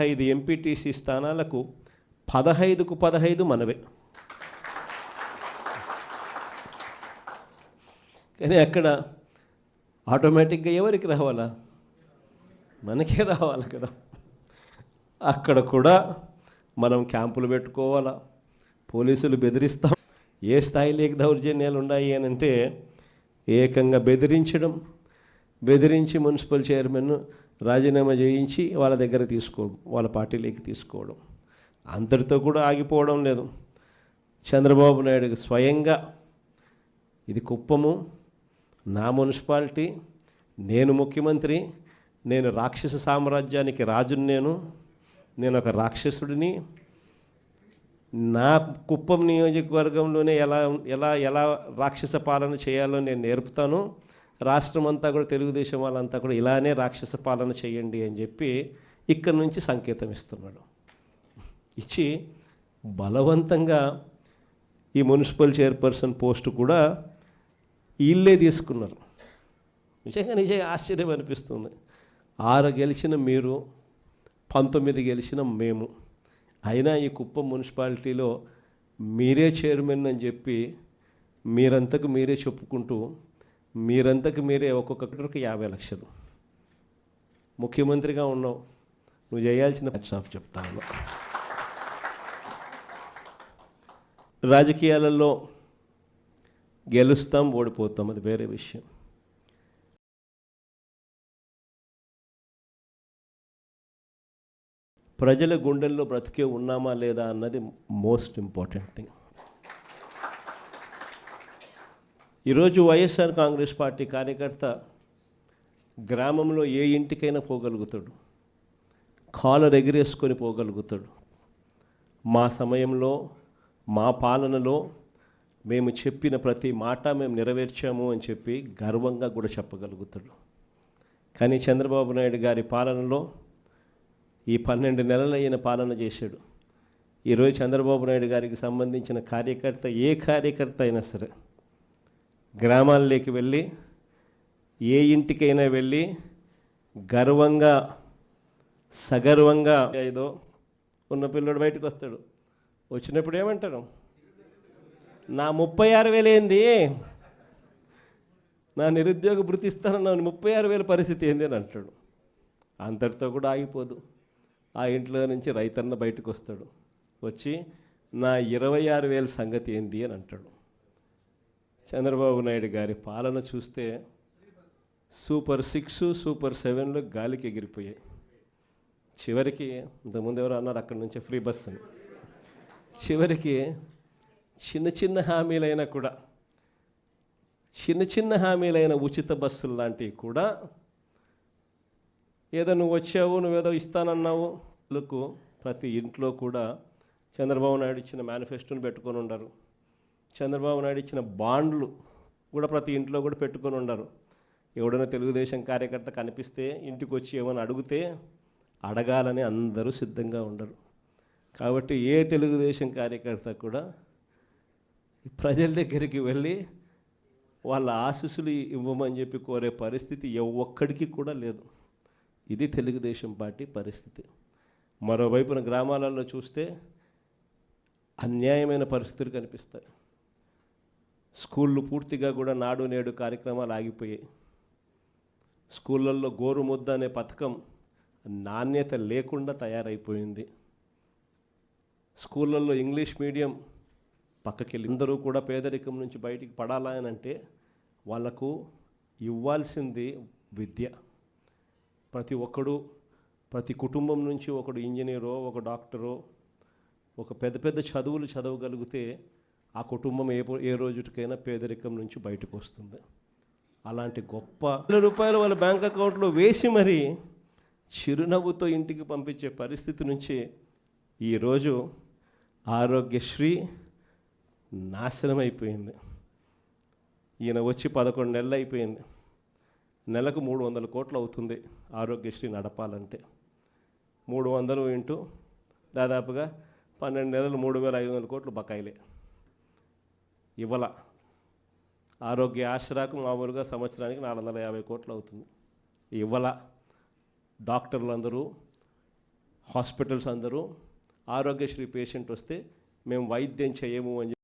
ఐదు ఎంపీటీసీ స్థానాలకు పదహైదుకు పదహైదు మనవే. కానీ అక్కడ ఆటోమేటిక్గా ఎవరికి రావాలా? మనకే రావాలి కదా. అక్కడ కూడా మనం క్యాంపులు పెట్టుకోవాలా? పోలీసులు బెదిరిస్తాం. ఏ స్థాయిలోకి దౌర్జన్యాలు ఉన్నాయి అని అంటే ఏకంగా బెదిరించడం. బెదిరించి మున్సిపల్ చైర్మన్ రాజీనామా చేయించి వాళ్ళ దగ్గర తీసుకోవడం వాళ్ళ పార్టీలోకి తీసుకోవడం. అంతటితో కూడా ఆగిపోవడం లేదు. చంద్రబాబు నాయుడు స్వయంగా ఇది కుప్పము నా మున్సిపాలిటీ నేను ముఖ్యమంత్రి నేను రాక్షస సామ్రాజ్యానికి రాజుని నేను నేను ఒక రాక్షసుడిని. నా కుప్పం నియోజకవర్గంలోనే ఎలా ఎలా ఎలా రాక్షస పాలన చేయాలో నేను నేర్పుతాను. రాష్ట్రం అంతా కూడా తెలుగుదేశం వాళ్ళంతా కూడా ఇలానే రాక్షస పాలన చేయండి అని చెప్పి ఇక్కడి నుంచి సంకేతం ఇస్తున్నాడు. ఇచ్చి బలవంతంగా ఈ మున్సిపల్ చైర్పర్సన్ పోస్టు కూడా వీళ్ళే తీసుకున్నారు. నిజంగా నిజంగా ఆశ్చర్యం అనిపిస్తుంది. ఆరు గెలిచిన మీరు పంతొమ్మిది గెలిచిన మేము. అయినా ఈ కుప్పం మున్సిపాలిటీలో మీరే చైర్మన్ అని చెప్పి మీరంతకు మీరే చెప్పుకుంటూ మీరంతకు మీరే ఒక్కొక్కరికి యాభై లక్షలు. ముఖ్యమంత్రిగా ఉన్నావు. నువ్వు చేయాల్సిన ఆఫ్ చెప్తాను. రాజకీయాలలో గెలుస్తాం ఓడిపోతాం అది వేరే విషయం. ప్రజల గుండెల్లో బ్రతికే ఉన్నామా లేదా అన్నది మోస్ట్ ఇంపార్టెంట్ థింగ్ ఈరోజు వైఎస్ఆర్ కాంగ్రెస్ పార్టీ కార్యకర్త గ్రామంలో ఏ ఇంటికైనా పోగలుగుతాడు. కాలర్ ఎగిరేసుకొని పోగలుగుతాడు. మా సమయంలో మా పాలనలో మేము చెప్పిన ప్రతి మాట మేము నెరవేర్చాము అని చెప్పి గర్వంగా కూడా చెప్పగలుగుతాడు. కానీ చంద్రబాబు నాయుడు గారి పాలనలో ఈ పన్నెండు నెలలు అయిన పాలన చేశాడు. ఈరోజు చంద్రబాబు నాయుడు గారికి సంబంధించిన కార్యకర్త ఏ కార్యకర్త అయినా సరే గ్రామాల్లోకి వెళ్ళి ఏ ఇంటికైనా వెళ్ళి గర్వంగా సగర్వంగా ఏదో ఉన్న పిల్లడు బయటకు వస్తాడు. వచ్చినప్పుడు ఏమంటారు? నా ముప్పై ఆరు వేలు ఏంది? నా నిరుద్యోగ భృతి ఇస్తానన్నాను ముప్పై ఆరు వేల పరిస్థితి ఏంది అని అంటాడు. అంతటితో కూడా ఆగిపోదు. ఆ ఇంట్లో నుంచి రైతన్న బయటకు వస్తాడు. వచ్చి నా ఇరవై ఆరు వేల సంగతి ఏంది అని అంటాడు. చంద్రబాబు నాయుడు గారి పాలన చూస్తే సూపర్ సిక్స్ సూపర్ సెవెన్లు గాలికి ఎగిరిపోయాయి. చివరికి ఇంతకుముందు ఎవరు అన్నారు అక్కడి నుంచి ఫ్రీ బస్ అని. చివరికి చిన్న చిన్న హామీలైనా కూడా చిన్న చిన్న హామీలైన ఉచిత బస్సులు లాంటివి కూడా ఏదో నువ్వు వచ్చావు నువ్వేదో ఇస్తానన్నావు ప్రతి ఇంట్లో కూడా చంద్రబాబు నాయుడు ఇచ్చిన మేనిఫెస్టోని పెట్టుకొని ఉండరు. చంద్రబాబు నాయుడు ఇచ్చిన బాండ్లు కూడా ప్రతి ఇంట్లో కూడా పెట్టుకొని ఉండరు. ఎవడైనా తెలుగుదేశం కార్యకర్త కనిపిస్తే ఇంటికి వచ్చి ఏమైనా అడిగితే అడగాలని అందరూ సిద్ధంగా ఉండరు. కాబట్టి ఏ తెలుగుదేశం కార్యకర్త కూడా ప్రజల దగ్గరికి వెళ్ళి వాళ్ళ ఆశీస్సులు ఇవ్వమని చెప్పి కోరే పరిస్థితి ఒక్కడికి కూడా లేదు. ఇది తెలుగుదేశం పార్టీ పరిస్థితి. మరోవైపున గ్రామాలలో చూస్తే అన్యాయమైన పరిస్థితులు కనిపిస్తాయి. స్కూళ్ళు పూర్తిగా కూడా నాడు నేడు కార్యక్రమాలు ఆగిపోయాయి. స్కూళ్ళల్లో గోరు ముద్ద అనే పథకం నాణ్యత లేకుండా తయారైపోయింది. స్కూళ్ళల్లో ఇంగ్లీష్ మీడియం పక్కకెళ్ళి అందరూ కూడా పేదరికం నుంచి బయటికి పడాలా అని అంటే వాళ్ళకు ఇవ్వాల్సింది విద్య. ప్రతి ఒక్కడు ప్రతి కుటుంబం నుంచి ఒకడు ఇంజనీరో ఒక డాక్టరో ఒక పెద్ద పెద్ద చదువులు చదవగలిగితే ఆ కుటుంబం ఏ ఏ రోజుకైనా పేదరికం నుంచి బయటకు వస్తుంది. అలాంటి గొప్ప రూపాయలు వాళ్ళ బ్యాంక్ అకౌంట్లో వేసి మరి చిరునవ్వుతో ఇంటికి పంపించే పరిస్థితి నుంచి ఈరోజు ఆరోగ్యశ్రీ నాశనం అయిపోయింది ఈయన వచ్చి పదకొండు నెలలు అయిపోయింది. నెలకు మూడు వందల కోట్లు అవుతుంది ఆరోగ్యశ్రీ నడపాలంటే. మూడు వందలు ఇంటూ దాదాపుగా పన్నెండు నెలలు మూడు వేల ఐదు వందల కోట్లు బకాయిలే. ఇవ్వాల. ఆరోగ్య ఆశ్రాకు మామూలుగా సంవత్సరానికి నాలుగు వందల యాభై కోట్లు అవుతుంది. ఇవ్వాల. డాక్టర్లు అందరూ హాస్పిటల్స్ అందరూ ఆరోగ్యశ్రీ పేషెంట్ వస్తే మేము వైద్యం చేయము అని